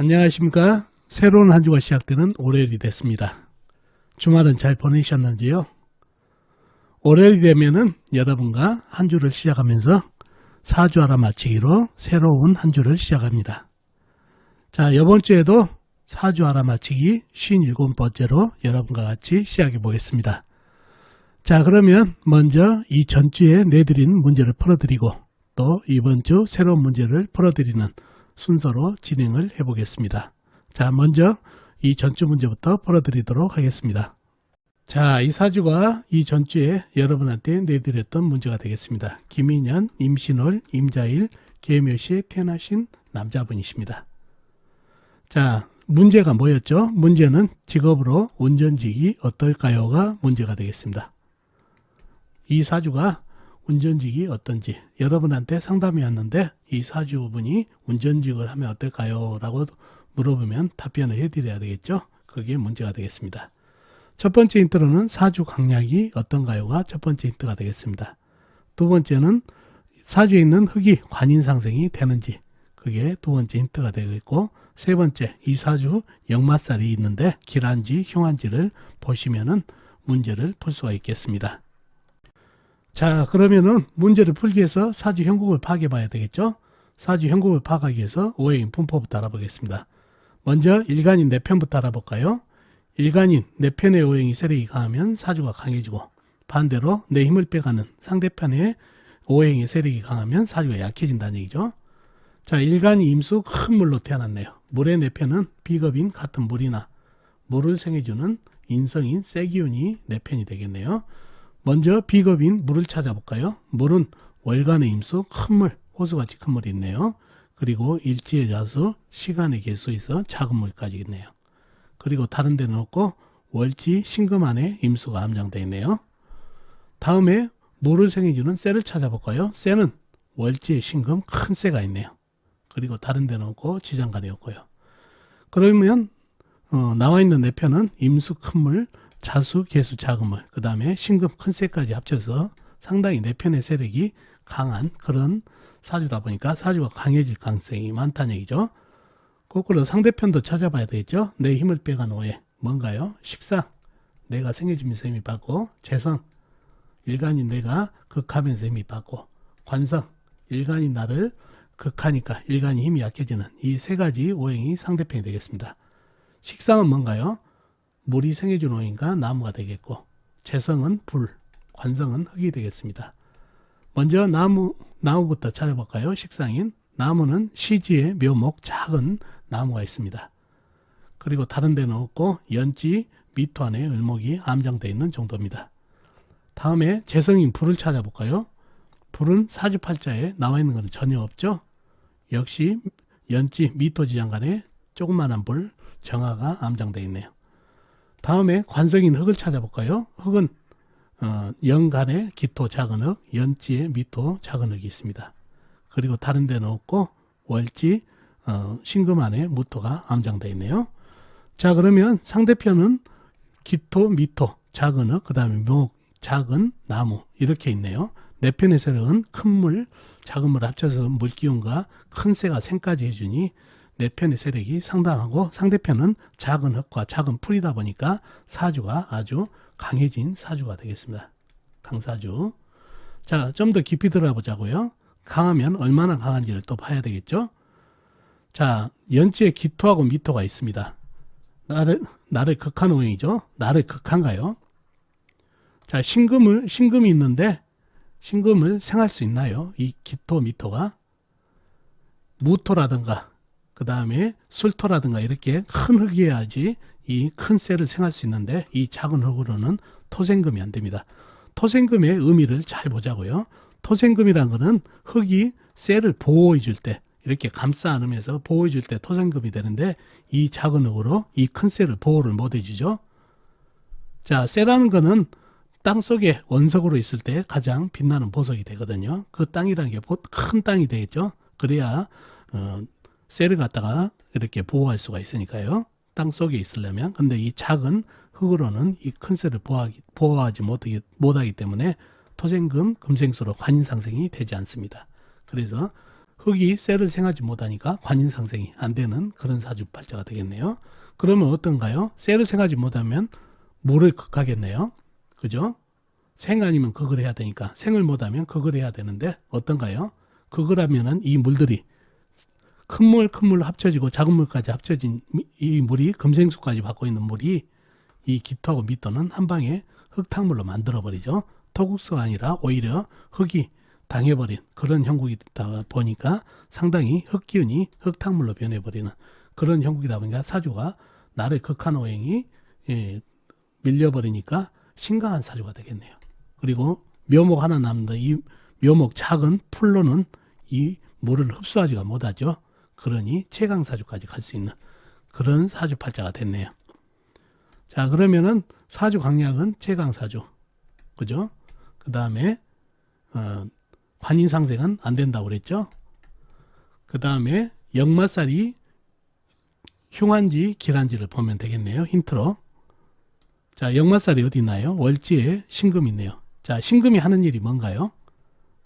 안녕하십니까. 새로운 한 주가 시작되는 월요일이 됐습니다. 주말은 잘 보내셨는지요? 월요일이 되면은 여러분과 한 주를 시작하면서 사주 알아맞히기로 새로운 한 주를 시작합니다. 자, 이번 주에도 사주 알아맞히기 57번째로 여러분과 같이 시작해 보겠습니다. 자, 그러면 먼저 이 전주에 내드린 문제를 풀어드리고 또 이번 주 새로운 문제를 풀어드리는 순서로 진행을 해 보겠습니다. 자, 먼저 이 전주 문제부터 풀어드리도록 하겠습니다. 자, 이 사주가 이 전주에 여러분한테 내드렸던 문제가 되겠습니다. 김인현, 임신월, 임자일, 계묘시에 태어나신 남자분이십니다. 자, 문제가 뭐였죠? 문제는 직업으로 운전직이 어떨까요가 문제가 되겠습니다. 이 사주가 운전직이 어떤지 여러분한테 상담이 왔는데 이 사주분이 운전직을 하면 어떨까요? 라고 물어보면 답변을 해드려야 되겠죠? 그게 문제가 되겠습니다. 첫 번째 힌트로는 사주 강약이 어떤가요가 첫 번째 힌트가 되겠습니다. 두 번째는 사주에 있는 흙이 관인상생이 되는지 그게 두 번째 힌트가 되겠고 세 번째 이 사주 역마살이 있는데 길한지 흉한지를 보시면은 문제를 풀 수가 있겠습니다. 자, 그러면은 문제를 풀기 위해서 사주 형국을 파악해 봐야 되겠죠? 사주 형국을 파악하기 위해서 오해인 분포부터 알아보겠습니다. 먼저 일간인 내 편부터 알아볼까요? 일간인 내 편의 오행이 세력이 강하면 사주가 강해지고 반대로 내 힘을 빼가는 상대편의 오행의 세력이 강하면 사주가 약해진다는 얘기죠. 자, 일간이 임수 큰 물로 태어났네요. 물의 내 편은 비겁인 같은 물이나 물을 생해주는 인성인 세기운이 내 편이 되겠네요. 먼저 비겁인 물을 찾아볼까요? 물은 월간의 임수 큰 물, 호수같이 큰 물이 있네요. 그리고 일지의 자수, 시간의 개수 있어 작은 물까지 있네요. 그리고 다른 데는 없고 월지 신금 안에 임수가 함장되어 있네요. 다음에 물을 생해주는 쇠를 찾아볼까요? 쇠는 월지의 신금 큰 쇠가 있네요. 그리고 다른 데는 없고 지장간이 없고요. 그러면 어, 나와 있는 내 편은 임수 큰 물, 자수, 개수, 물, 그 다음에 신금 큰 쇠까지 합쳐서 상당히 내 편의 세력이 강한 그런 사주다 보니까 사주가 강해질 가능성이 많다는 얘기죠. 거꾸로 상대편도 찾아봐야 되겠죠. 내 힘을 빼간 오해 뭔가요? 식상 내가 생겨지면서 힘이 받고 재성 일간인 내가 극하면서 힘이 받고 관성 일간인 나를 극하니까 일간이 힘이 약해지는 이 세 가지 오행이 상대편이 되겠습니다. 식상은 뭔가요? 물이 오행과 나무가 되겠고 재성은 불, 관성은 흙이 되겠습니다. 먼저 나무 나무부터 찾아볼까요? 식상인 나무는 시지에 묘목 작은 나무가 있습니다. 그리고 다른 데는 없고 연지 미토 안에 을목이 암장되어 있는 정도입니다. 다음에 재성인 불을 찾아볼까요? 불은 사주팔자에 나와 있는 것은 전혀 없죠. 역시 연지 미토 지장 간에 조그만한 불 정화가 암장되어 있네요. 다음에 관성인 흙을 찾아볼까요? 흙은 어, 연간에 기토 작은 흙, 연지에 미토 작은 흙이 있습니다. 그리고 다른 데는 없고 월지 어, 신금 안에 무토가 암장되어 있네요. 자 그러면 상대편은 기토, 미토, 작은 흙, 그 다음에 묘, 작은 나무 이렇게 있네요. 내 편의 세력은 큰 물, 작은 물 합쳐서 물 기운과 큰 새가 생까지 해주니 내 편의 세력이 상당하고 상대편은 작은 흙과 작은 풀이다 보니까 사주가 아주 강해진 사주가 되겠습니다. 강사주. 자, 좀 더 깊이 들어가 보자고요. 강하면 얼마나 강한지를 또 봐야 되겠죠? 자, 연지에 기토하고 미토가 있습니다. 나를, 나를 극한 오행이죠? 나를 극한가요? 자, 신금을, 신금이 있는데, 신금을 생할 수 있나요? 이 기토, 미토가? 무토라든가, 그 다음에 술토라든가 이렇게 큰 흙이어야지 이 큰 쇠를 생할 수 있는데, 이 작은 흙으로는 토생금이 안 됩니다. 토생금의 의미를 잘 보자고요. 토생금이란 거는 흙이 쇠를 보호해 줄 때, 이렇게 감싸 안으면서 보호해 줄 때 토생금이 되는데, 이 작은 흙으로 이 큰 쇠를 보호를 못 해주죠. 자, 쇠라는 거는 땅 속에 원석으로 있을 때 가장 빛나는 보석이 되거든요. 그 땅이라는 게 큰 땅이 되겠죠. 그래야 어, 쇠를 갖다가 이렇게 보호할 수가 있으니까요. 땅 속에 있으려면. 근데 이 작은 흙으로는 이 큰 쇠를 보호하기, 보호하지 못하기, 못하기 때문에 토생금, 금생수로 관인상생이 되지 않습니다. 그래서 흙이 셀을 생하지 못하니까 관인상생이 안 되는 그런 사주팔자가 되겠네요. 그러면 어떤가요? 셀을 생하지 못하면 물을 극하겠네요. 그죠? 생 아니면 극을 해야 되니까 생을 못하면 극을 해야 되는데 어떤가요? 극을 하면은 이 물들이 큰 물, 큰 물 합쳐지고 작은 물까지 합쳐진 미- 이 물이 금생수까지 받고 있는 물이 이 기토하고 미토는 한 방에 흙탕물로 만들어버리죠. 토국수가 아니라 오히려 흙이 당해버린 그런 형국이다 보니까 상당히 흙기운이 흙탕물로 변해버리는 그런 형국이다 보니까 사주가 나를 극한 오행이 예, 밀려버리니까 심각한 사주가 되겠네요. 그리고 묘목 하나 남는데 이 묘목 작은 풀로는 이 물을 흡수하지가 못하죠. 그러니 최강 사주까지 갈 수 있는 그런 사주 팔자가 됐네요. 자 그러면은 사주 강약은 최강 사주, 그죠? 그 다음에 어, 관인 상생은 안 된다고 그랬죠. 그 다음에 역마살이 흉한지 길한지를 보면 되겠네요. 힌트로. 자, 역마살이 어디 있나요? 월지에 신금이 있네요. 자, 신금이 하는 일이 뭔가요?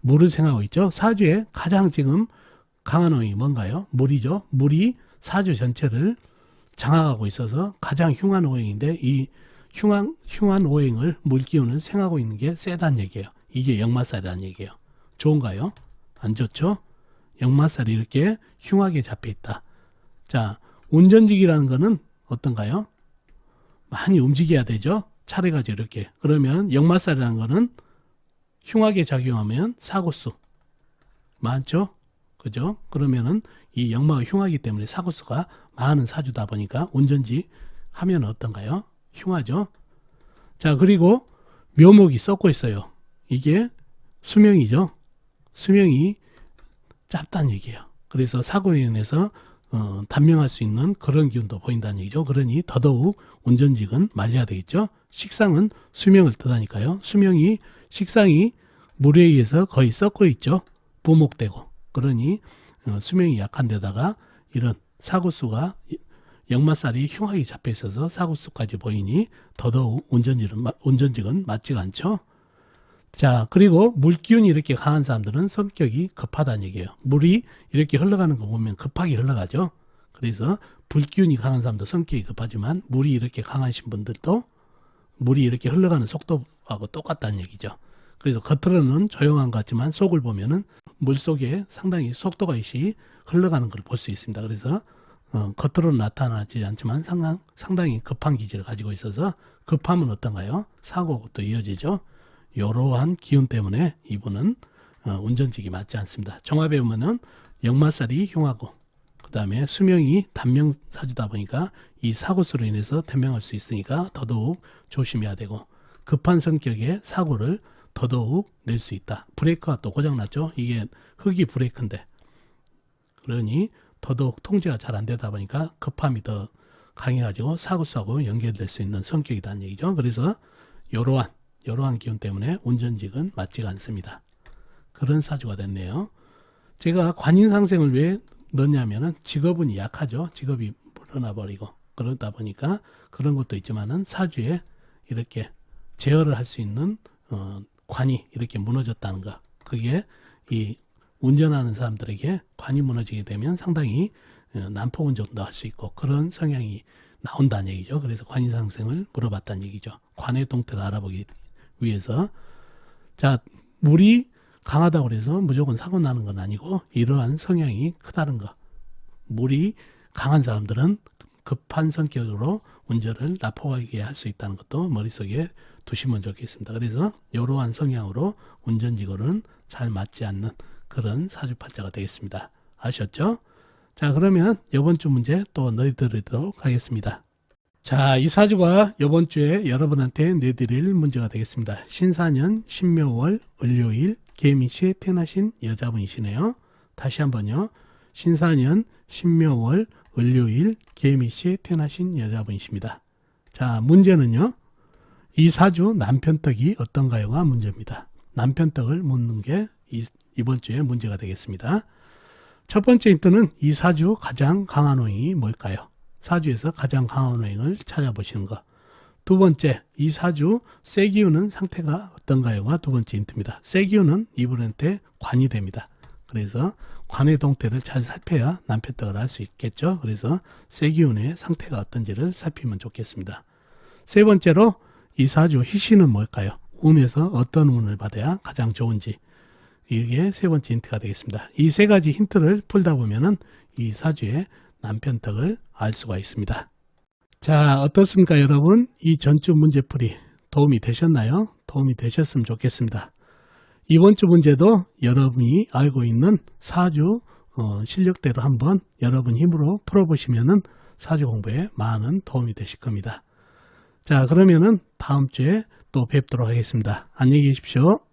물을 생하고 있죠. 사주에 가장 지금 강한 오행이 뭔가요? 물이죠. 물이 사주 전체를 장악하고 있어서 가장 흉한 오행인데 이 흉한 흉한 오행을 물 기운을 생하고 있는 게 세다는 얘기예요. 이게 역마살이라는 얘기예요. 좋은가요? 안 좋죠? 역마살이 이렇게 흉하게 잡혀 있다. 자, 운전직이라는 거는 어떤가요? 많이 움직여야 되죠. 차례가지고 이렇게. 그러면 역마살이라는 거는 흉하게 작용하면 사고수 많죠. 그죠? 그러면은 이 역마가 흉하기 때문에 사고수가 많은 사주다 보니까 운전직 하면 어떤가요? 흉하죠. 자, 그리고 묘목이 썩고 있어요. 이게 수명이죠. 수명이 짧다는 얘기예요. 그래서 사고로 인해서 어, 단명할 수 있는 그런 기운도 보인다는 얘기죠. 그러니 더더욱 운전직은 말려야 되겠죠. 식상은 수명을 뜻하니까요. 수명이 식상이 물에 의해서 거의 썩고 있죠. 부목되고 그러니 어, 수명이 약한 데다가 이런 사고수가 역마살이 흉하게 잡혀 있어서 사고수까지 보이니 더더욱 마- 운전직은 맞지가 않죠. 자, 그리고 물기운이 이렇게 강한 사람들은 성격이 급하다는 얘기예요. 물이 이렇게 흘러가는 거 보면 급하게 흘러가죠. 그래서 불기운이 강한 사람도 성격이 급하지만 물이 이렇게 강하신 분들도 물이 이렇게 흘러가는 속도하고 똑같다는 얘기죠. 그래서 겉으로는 조용한 것 같지만 속을 보면은 물 속에 상당히 속도가 있이 흘러가는 걸 볼 수 있습니다. 그래서 어, 겉으로는 나타나지 않지만 상당, 상당히 급한 기질을 가지고 있어서 급하면 어떤가요? 사고도 이어지죠. 이러한 기운 때문에 이분은 어, 운전직이 맞지 않습니다. 종합해 보면은 역마살이 흉하고 그 다음에 수명이 단명 사주다 보니까 이 사고수로 인해서 단명할 수 있으니까 더더욱 조심해야 되고 급한 성격의 사고를 더더욱 낼 수 있다. 브레이크가 또 고장났죠. 이게 흙이 브레이크인데 그러니 더더욱 통제가 잘 안 되다 보니까 급함이 더 강해가지고 사고수하고 연결될 수 있는 성격이라는 얘기죠. 그래서 이러한 이러한 기운 때문에 운전직은 맞지가 않습니다. 그런 사주가 됐네요. 제가 관인상생을 왜 넣냐면은 직업은 약하죠. 직업이 물러나 버리고 그러다 보니까 그런 것도 있지만은 사주에 이렇게 제어를 할 수 있는 어, 관이 이렇게 무너졌다는 거. 그게 이 운전하는 사람들에게 관이 무너지게 되면 상당히 어, 난폭 운전도 할 수 있고 그런 성향이 나온다는 얘기죠. 그래서 관인상생을 물어봤다는 얘기죠. 관의 동태를 알아보기 위해서 자 물이 강하다고 그래서 무조건 사고 나는 건 아니고 이러한 성향이 크다는 거. 물이 강한 사람들은 급한 성격으로 운전을 나포하게 할 수 있다는 것도 머릿속에 두시면 좋겠습니다. 그래서 이러한 성향으로 운전 직업은 잘 맞지 않는 그런 사주팔자가 되겠습니다. 아셨죠? 자 그러면 이번 주 문제 또 넣어드리도록 하겠습니다. 자, 이 사주가 이번 주에 여러분한테 내드릴 문제가 되겠습니다. 신사년 신묘월 을요일 개미시에 태어나신 여자분이시네요. 다시 한번요. 신사년 신묘월 을요일 개미시에 태어나신 여자분이십니다. 자, 문제는요. 이 사주 남편떡이 어떤가요가 문제입니다. 남편떡을 묻는 게 이, 이번 주에 문제가 되겠습니다. 첫 번째 힌트는 이 사주 가장 강한 오행이 뭘까요? 사주에서 가장 강한 오행을 찾아보시는 것. 두 번째, 이 사주 쇠기운은 상태가 어떤가요가 두 번째 힌트입니다. 쇠기운은 이분한테 관이 됩니다. 그래서 관의 동태를 잘 살펴야 남편떡을 할 수 있겠죠. 그래서 세기운의 상태가 어떤지를 살피면 좋겠습니다. 세 번째로 이 사주 희신은 뭘까요? 운에서 어떤 운을 받아야 가장 좋은지 이게 세 번째 힌트가 되겠습니다. 이 세 가지 힌트를 풀다 보면은 이 사주의 남편덕을 알 수가 있습니다. 자, 어떻습니까, 여러분? 이 전주 문제풀이 도움이 되셨나요? 도움이 되셨으면 좋겠습니다. 이번 주 문제도 여러분이 알고 있는 사주 어, 실력대로 한번 여러분 힘으로 풀어보시면은 사주 공부에 많은 도움이 되실 겁니다. 자, 그러면은 다음 주에 또 뵙도록 하겠습니다. 안녕히 계십시오.